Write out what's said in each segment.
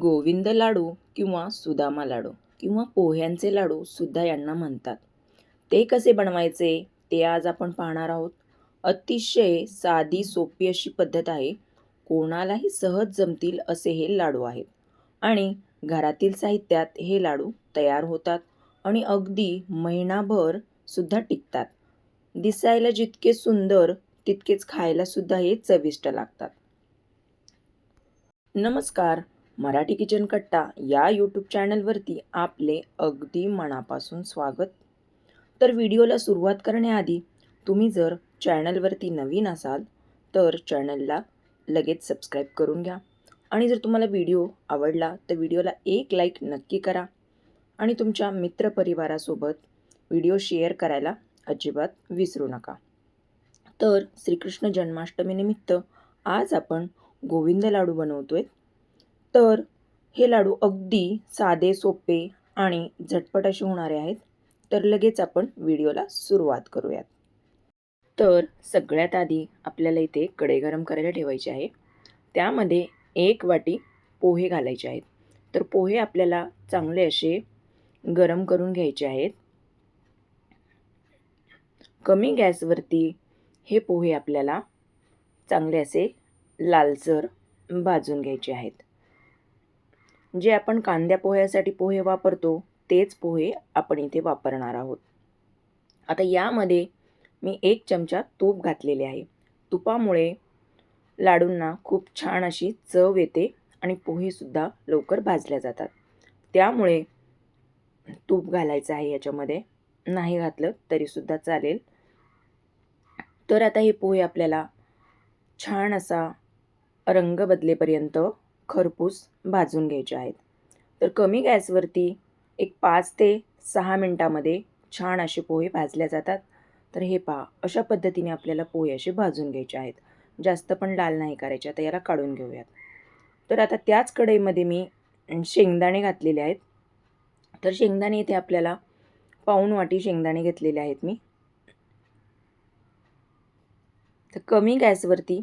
गोविंद लाडू किंवा सुदामा लाडू किंवा पोह्यांचे लाडू सुद्धा यांना म्हणतात. ते कसे बनवायचे? ते आज आपण पाहणार आहोत. अतिशय साधी सोपी अशी पद्धत आहे. कोणालाही सहज जमतील असे हे लाडू आहेत. आणि घरातील साहित्यात हे लाडू तयार होतात आणि अगदी महिनाभर सुद्धा टिकतात. दिसायला जितके सुंदर तितकेच खायला सुद्धा हे चविष्ट लागतात. नमस्कार. मराठी किचन कट्टा या यूट्यूब चॅनलवरती आपले अगदी मनापासून स्वागत. तर व्हिडिओला सुरुवात करण्याआधी तुम्ही जर चॅनलवरती नवीन असाल तर चॅनलला लगेच सबस्क्राईब करून घ्या. आणि जर तुम्हाला व्हिडिओ आवडला तर व्हिडिओला एक लाईक नक्की करा. आणि तुमच्या मित्रपरिवारासोबत व्हिडिओ शेअर करायला अजिबात विसरू नका. तर श्रीकृष्ण जन्माष्टमीनिमित्त आज आपण गोविंद लाडू बनवतो आहे तर हे लाडू अगदी साधे सोपे आणि झटपट असे होणारे आहेत. तर लगेच आपण व्हिडिओला सुरुवात करूयात. तर सगळ्यात आधी आपल्याला इथे कढई गरम करायला ठेवायची आहे. त्यामध्ये एक वाटी पोहे घालायचे आहेत. तर पोहे आपल्याला चांगले असे गरम करून घ्यायचे आहेत. कमी गॅसवरती हे पोहे आपल्याला चांगले असे लालसर भाजून घ्यायचे आहेत. जे आपण कांद्या पोह्यासाठी पोहे वापरतो तेच पोहे आपण इथे वापरणार आहोत. आता यामध्ये मी एक चमचा तूप घातलेले आहे. तुपामुळे लाडूंना खूप छान अशी चव येते आणि पोहेसुद्धा लवकर भाजल्या जातात. त्यामुळे तूप घालायचं आहे याच्यामध्ये. नाही घातलं तरीसुद्धा चालेल. तर आता हे पोहे आपल्याला छान असा रंग बदलेपर्यंत खरपूस भाजून घ्यायचे आहेत. तर कमी गॅसवरती एक पाच ते सहा मिनटामध्ये छान असे पोहे भाजल्या जातात. तर हे पहा अशा पद्धतीने आपल्याला पोहे असे भाजून घ्यायचे आहेत. जास्त पण लाल नाही करायचे आता याला काढून घेऊयात. तर आता त्याच कढईमध्ये मी शेंगदाणे घातलेले आहेत. तर शेंगदाणे इथे आपल्याला पाऊण वाटी शेंगदाणे घेतलेले आहेत मी. तर कमी गॅसवरती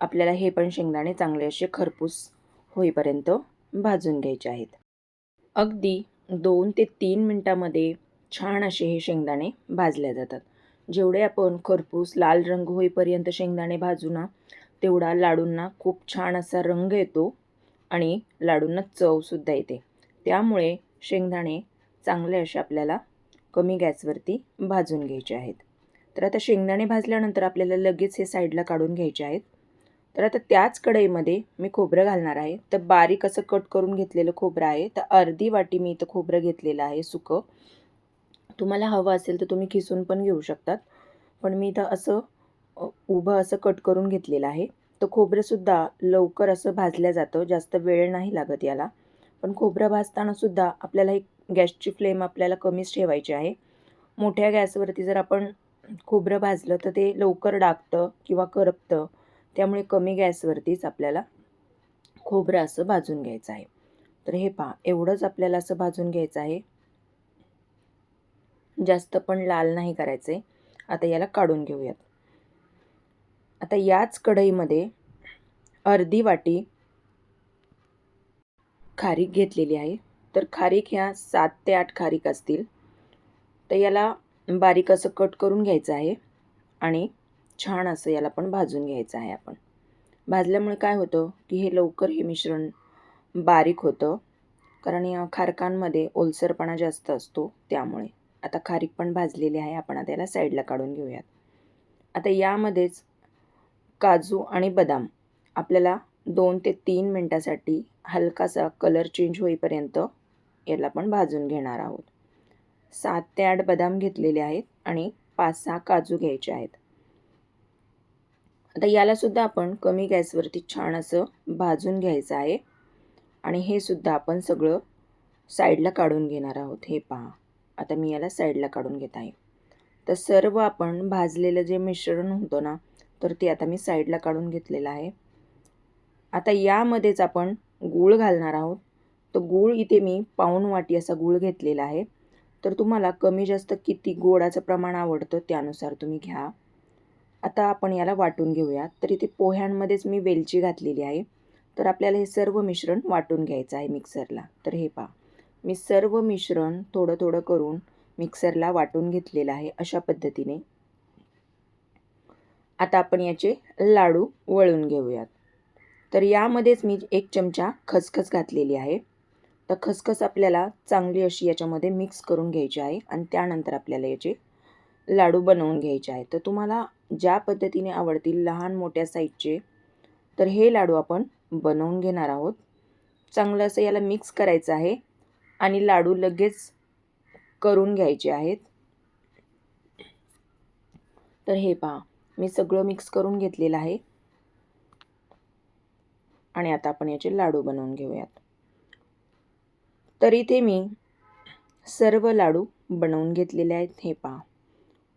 आपल्याला हे पण शेंगदाणे चांगले असे खरपूस होईपर्यंत भाजून घ्यायचे आहेत. अगदी दोन ते तीन मिनटामध्ये छान असे हे शेंगदाणे भाजले जातात. जेवढे आपण खरपूस लाल रंग होईपर्यंत शेंगदाणे भाजू ना तेवढा लाडूंना खूप छान असा रंग येतो आणि लाडूंना चवसुद्धा येते. त्यामुळे शेंगदाणे चांगले असे आपल्याला कमी गॅसवरती भाजून घ्यायचे आहेत. तर आता शेंगदाणे भाजल्यानंतर आपल्याला लगेच हे साईडला काढून घ्यायचे आहेत. तर आता त्याच कढईमध्ये मी खोबरं घालणार आहे. तर बारीक असं कट करून घेतलेलं खोबरं आहे. तर अर्धी वाटी मी इथं खोबरं घेतलेलं आहे सुकं. तुम्हाला हवं असेल तर तुम्ही खिसून पण घेऊ शकतात. पण मी इथं असं उभं असं कट करून घेतलेलं आहे. तर खोबरंसुद्धा लवकर असं भाजलं जातं. जास्त वेळ नाही लागत याला. पण खोबरं भाजतानासुद्धा आपल्याला एक गॅसची फ्लेम आपल्याला कमीच ठेवायची आहे. मोठ्या गॅसवरती जर आपण खोबरं भाजलं तर ते लवकर डागतं किंवा करपतं. त्यामुळे कमी गॅसवरतीच आपल्याला खोबरं असं भाजून घ्यायचं आहे. तर हे पहा एवढंच आपल्याला असं भाजून घ्यायचं आहे. जास्त पण लाल नाही करायचं. आहे आता याला काढून घेऊयात. आता याच कढईमध्ये अर्धी वाटी खारीक घेतलेली आहे. तर खारीक ह्या सात ते आठ खारीक असतील. तर याला बारीक असं कट करून घ्यायचं आहे. आणि छान असं याला पण भाजून घ्यायचं आहे आपण. भाजल्यामुळे काय होतं की हे लवकर हे मिश्रण बारीक होतं. कारण खारकांमध्ये ओलसरपणा जास्त असतो त्यामुळे. आता खारीक पण भाजलेली आहे. आपण आता याला साईडला काढून घेऊयात. आता यामध्येच काजू आणि बदाम आपल्याला दोन ते तीन मिनटासाठी हलकासा कलर चेंज होईपर्यंत याला पण भाजून घेणार आहोत. सात ते आठ बदाम घेतलेले आहेत आणि पाच सहा काजू घ्यायचे आहेत. आता यालासुद्धा आपण कमी गॅसवरती छान असं भाजून घ्यायचं आहे. आणि हे सुद्धा आपण सगळं साईडला काढून घेणार आहोत. हे पहा. आता मी याला साईडला काढून घेत आहे. तर सर्व आपण भाजलेलं जे मिश्रण होतं ना तर ते आता मी साईडला काढून घेतलेलं आहे. आता यामध्येच आपण गूळ घालणार आहोत. तर गूळ इथे मी पाऊण वाटी असा गूळ घेतलेला आहे. तर तुम्हाला कमी जास्त किती गोडाचं प्रमाण आवडतं त्यानुसार तुम्ही घ्या. आता आपण याला वाटून घेऊया. तर इथे पोह्यांमध्येच मी वेलची घातलेली आहे. तर आपल्याला हे सर्व मिश्रण वाटून घ्यायचं आहे मिक्सरला. तर हे पहा. मी सर्व मिश्रण थोडं थोडं करून मिक्सरला वाटून घेतलेलं आहे अशा पद्धतीने. आता आपण याचे लाडू वळून घेऊयात. तर यामध्येच मी एक चमचा खसखस घातलेली आहे. तर खसखस आपल्याला चांगली अशी याच्यामध्ये मिक्स करून घ्यायची आहे आणि त्यानंतर आपल्याला याचे लाडू बनवून घ्यायचे आहे तर तुम्हाला ज्या पद्धतीने आवडतील लहान मोठ्या साईजचे तर हे लाडू आपण बनवून घेणार आहोत. चांगलं असं याला मिक्स करायचं आहे आणि लाडू लगेच करून घ्यायचे आहेत. तर हे पहा मी सगळं मिक्स करून घेतलेलं आहे. आणि आता आपण याचे लाडू बनवून घेऊयात. तर इथे मी सर्व लाडू बनवून घेतलेले आहेत हे पहा.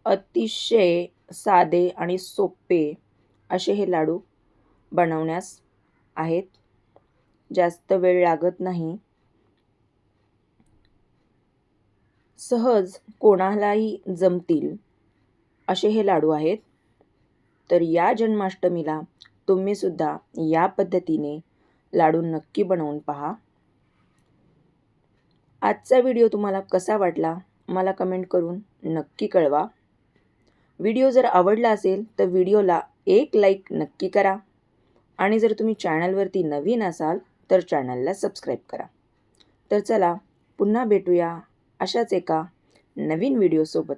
अतिशय साधे आणि सोपे असे हे लाडू बनवण्यास आहेत. जास्त वेळ लागत नाही. सहज कोणालाही जमतील असे हे लाडू आहेत. तर या जन्माष्टमीला तुम्हीसुद्धा या पद्धतीने लाडू नक्की बनवून पहा. आजचा व्हिडिओ तुम्हाला कसा वाटला मला कमेंट करून नक्की कळवा. व्हिडिओ जर आवडला असेल तर व्हिडिओला एक लाईक नक्की करा. आणि जर तुम्ही चॅनलवरती नवीन असाल तर चॅनलला सबस्क्राईब करा. तर चला पुन्हा भेटूया अशाच एका नवीन व्हिडिओसोबत.